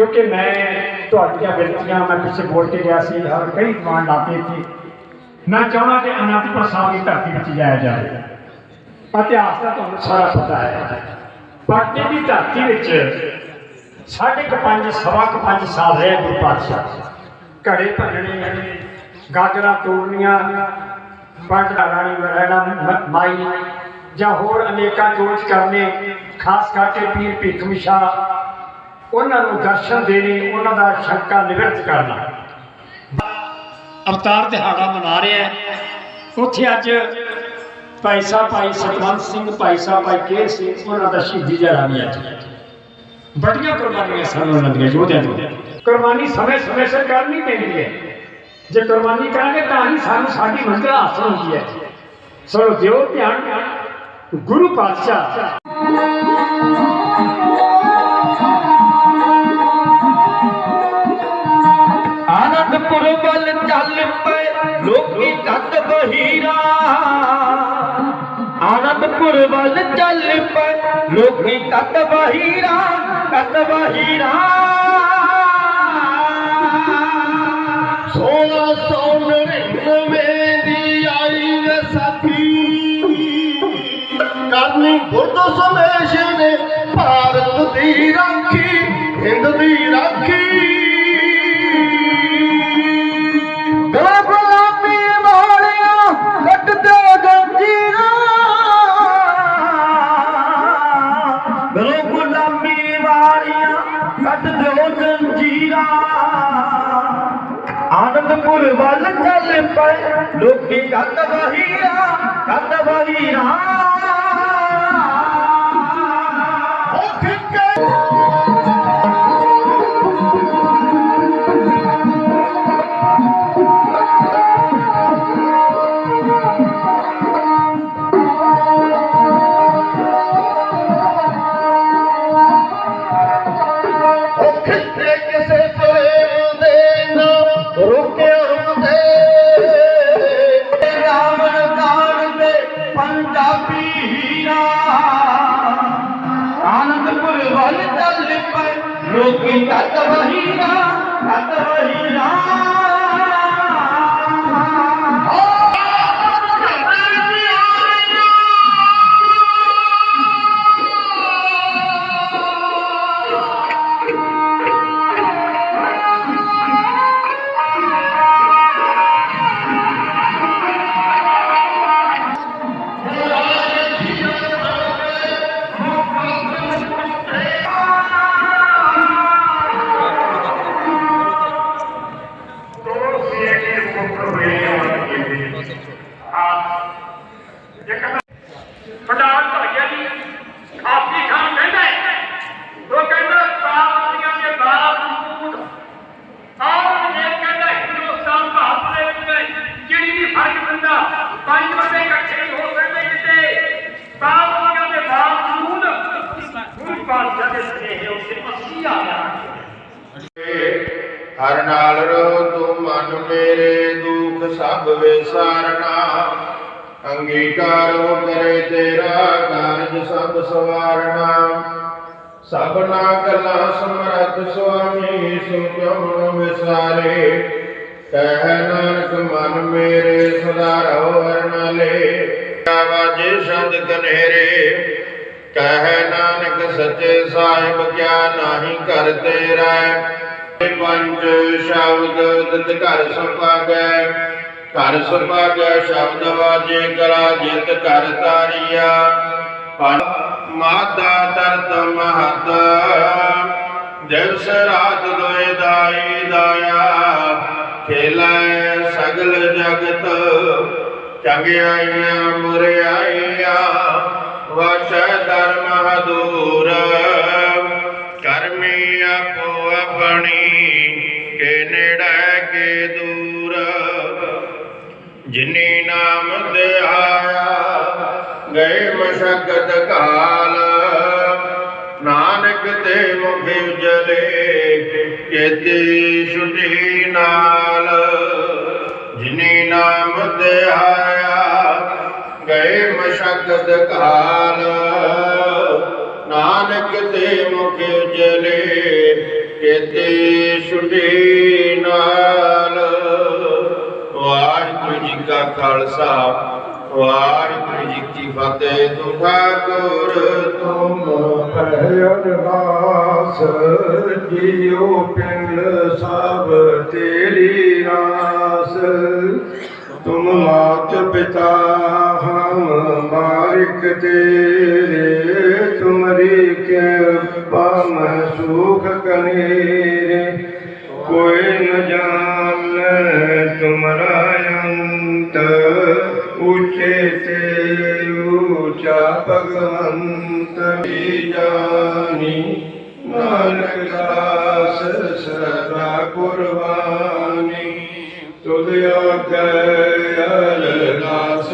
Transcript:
ਕਿਉਂਕਿ ਮੈਂ ਤੁਹਾਡੀਆਂ ਬੇਨਤੀਆਂ ਮੈਂ ਪਿੱਛੇ ਬੋਲ ਕੇ ਗਿਆ ਸੀ, ਹਰ ਕਈ ਦੀਵਾਨ ਲਾਤੇ ਸੀ ਮੈਂ ਚਾਹੁੰਦਾ ਕਿ ਅਨੰਦਪੁਰ ਸਾਹਿਬ ਦੀ ਧਰਤੀ ਵਿੱਚ ਜਾਇਆ ਜਾਵੇ। ਇਤਿਹਾਸ ਦਾ ਤੁਹਾਨੂੰ ਸਾਰਾ ਪਤਾ ਹੈ। ਪਟਨੇ ਦੀ ਧਰਤੀ ਵਿੱਚ ਸਾਢੇ ਕੁ ਪੰਜ, ਸਵਾ ਕੁ ਪੰਜ ਸਾਲ ਰਹੇ ਗੁਰੂ ਪਾਤਸ਼ਾਹ। ਘੜੇ ਭੰਨਣੇ ਗਾਜਰਾਂ ਤੋੜਨੀਆਂ ਪੰਜ ਰਾਣੀ ਰਹਿਣਾ ਮਾਈ, ਜਾਂ ਹੋਰ ਅਨੇਕਾਂ ਜੋਜ ਕਰਨੇ, ਖਾਸ ਕਰਕੇ ਪੀਰ ਭੀਖਮਸ਼ਾ ਉਹਨਾਂ ਨੂੰ ਦਰਸ਼ਨ ਦੇਣੇ, ਉਹਨਾਂ ਦਾ ਸ਼ੰਕਾ ਨਿਵਰਤ ਕਰਨਾ। ਅਵਤਾਰ ਦਿਹਾੜਾ ਮਨਾ ਰਿਹਾ ਹੈ। ਉੱਥੇ ਅੱਜ ਭਾਈ ਸਾਹਿਬ, ਭਾਈ ਸਤਵੰਤ ਸਿੰਘ, ਭਾਈ ਸਾਹਿਬ, ਭਾਈ ਕੇ ਸਿੰਘ, ਉਹਨਾਂ ਦਾ ਸ਼ਹੀਦੀ ਦਿਹਾੜਾ ਵੀ ਅੱਜ। ਬੜੀਆਂ ਕੁਰਬਾਨੀਆਂ ਸਾਨੂੰ ਉਹਨਾਂ ਦੀਆਂ, ਯੋਧਿਆਂ ਤੋਂ ਕੁਰਬਾਨੀ ਸਮੇਂ ਸਮੇਂ ਸਿਰ ਕਰਨੀ ਪੈਂਦੀ ਹੈ। ਜੇ ਕੁਰਬਾਨੀ ਕਰਾਂਗੇ ਤਾਂ ਹੀ ਸਾਨੂੰ ਸਾਡੀ ਮੰਜ਼ਿਲ ਹਾਸਲ ਹੁੰਦੀ ਹੈ। ਸੋ ਦਿਓ ਧਿਆਨ, ਗੁਰੂ ਪਾਤਸ਼ਾਹ ਕੱਟ ਬਹੀਰਾ ਆਨੰਦਪੁਰ ਵੱਲ ਚੱਲ ਪਏ ਲੋਕੀ ਕੱਟ ਬਹੀਰਾ ਕੱਟ ਬਹੀਰਾ ਸੋਨਾ ਸੋਨ ਨਵੇਂ ਦੀ ਆਈ ਵੇ ਸਾਥੀ। ਕਰਨੀ ਗੁਰਦ ਸਮੇਸ਼ ਨੇ ਭਾਰਤ ਦੀ ਰਾਖੀ, ਹਿੰਦ ਦੀ ਰਾਖੀ। वल चल ਲੋਕੀ कंद वहीरा कंद वहीरा ਪਟਾਲ ਖਾਨ ਕਹਿੰਦਾ। ਉਹ ਕਹਿੰਦਾ ਸਾਥੀਆਂ ਦੇ ਬਾਵਜੂਦ ਆਹ ਜੇ ਕਹਿੰਦਾ, ਹਿੰਦੁਸਤਾਨ ਭਾਰਤ ਦੇ ਵਿੱਚ ਜਿਹੜੀ ਵੀ ਫ਼ਰਕ ਪੈਂਦਾ। ਪੰਜ ਬੰਦੇ ਇਕੱਠੇ ਹੋ ਸਕਦੇ ਕਿਤੇ। ਸਾਥੀਆਂ ਦੇ ਬਾਵਜੂਦ ਗੁਰੂ ਪਾਤਸ਼ਾਹ ਦੇ ਸਨੇਹ ਉੱਤੇ ਅਸੀਂ ਆ ਜਾਣਗੇ ਹਰ ਨਾਲ ਰੋ ਤੂੰ ਮਨ ਮੇਰੇ, ਦੁੱਖ ਸਭ ਵੇ ਵਿਸਾਰਨਾ ਅੰਗੀਕਾਰੋ ਕਰੇ ਤੇਰਾ ਕਾਰਜ ਸਭ ਸਵਾਰਨਾ। ਸਭਨਾ ਗੱਲਾਂ ਸਮਰੱਥ ਸੁਆਮੀ ਸੁ ਵਿਸਾਰੇ। ਕਹਿ ਨਾਨਕ, ਮਨ ਮੇਰੇ ਸਦਾ ਰਹੋ ਹਰ ਆਵਾਜੇ ਸ਼ਬਦ ਕਨੇਰੇ। ਕਹਿ ਨਾਨਕ, ਸੱਚੇ ਸਾਹਿਬ, ਕਿਆ ਨਾਹੀ ਕਰ ਤੇਰਾ ਪੰਜ ਸ਼ਬਦ ਦਿਤ ਘਰ ਸੁਭਾਗੈ ਘਰ ਸੁਭਾਗੈ ਸ਼ਬਦ ਵਾਜੇ ਕਰਾ ਜਿਤ ਘਰ ਤਾਰੀਆ। ਪੰਜ ਮਾਤਾ ਦਰਦ ਮਹਤ ਦਿਵਸ ਰਾਤ ਦੋਇ ਦਾਈ ਦਾਇਆ। ਖੇਲੇ ਸਗਲ ਜਗਤ ਚੰਗਿਆਈਆਂ ਮੁਰਿਆਈਆਂ ਵਸ ਧਰਮ ਹਦੂਰ, ਕਰਮੀ ਆਪੋ ਆਪਣੀ। ਕੇ ਨੇੜੇ ਕੇ ਦੂਰ ਜਿਨੀ ਨਾਮ ਧਿਆਇਆ ਗਏ ਮਸ਼ਕਤ ਕਾਲ। ਨਾਨਕ ਤੇ ਮੁਖ ਉਜਲੇ, ਕੇਤੀ ਛੁਟੀ ਨਾਲ। ਜਿਨੀ ਨਾਮ ਧਿਆਇਆ ਗਏ ਮਸ਼ਕਤ ਕਾਲ। ਨਾਨਕ ਤੇ ਮੁਖ ਉਜਲੇ, ਕੀਤੀ ਛੁਟੀ ਕਾ ਖਾਲਸਾ। ਵਾਹਿਗੁਰੂ ਜੀ ਕੀ ਫਤਿਹ। ਤੂੰ ਠਾਕੁਰ ਤੁਮ ਹੈ ਅਰਦਾਸ ਜੀਉ ਪਿੰਡ ਸਭ ਤੇਰੀ ਰਾਸ। ਤੁਮ ਮਾਤ ਪਿਤਾ ਹਮ ਬਾਰਿਕ ਤੇਰੇ। ਤੁਮਰੀ ਕਿਰਪਾ ਮੈਂ ਸੁਖ ਕਨੀਰੇ ਕੋਈ ਨ ਜਾਣੈ ਤੁਮਰਾ ਉੱਚਾ ਭਗਵੰਤ ਵੀ ਜਾਨੀ ਨਾਨਕ ਦਾਸ ਸਦਾ ਕੁਰਬਾਨੀ ਤੁਧ ਆਗੇ ਅਰਦਾਸ